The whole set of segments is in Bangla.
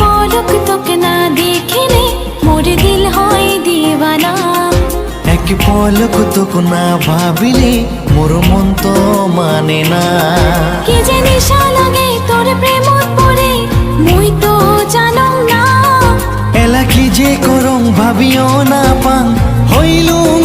পলক তোকে না দেখিলে মোর দিল হয় দিওয়ানা। এক পলক তোকে না ভাবিলে মোর মন তো মানে না। কি যে নেশা লাগে তোর প্রেম পড়ে মুই তো জানো না। এলা কি যে করং ভাবিও না পাং হইলুম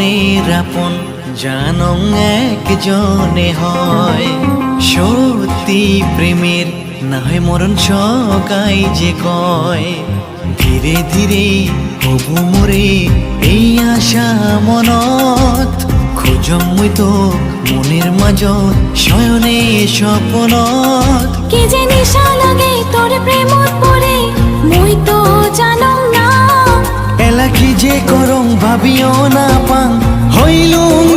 মনের আপন জানং একজনে হয়। সত্যি প্রেমের না হয় মরণ সগাই যে কয়। ধীরে ধীরে হবু মোরে এই আশা মনত। খোঁজম মুই তো মনের মাজত শয়নে স্বপনত। কি যে লাগে তোর ভাবিও না পাং হইলুম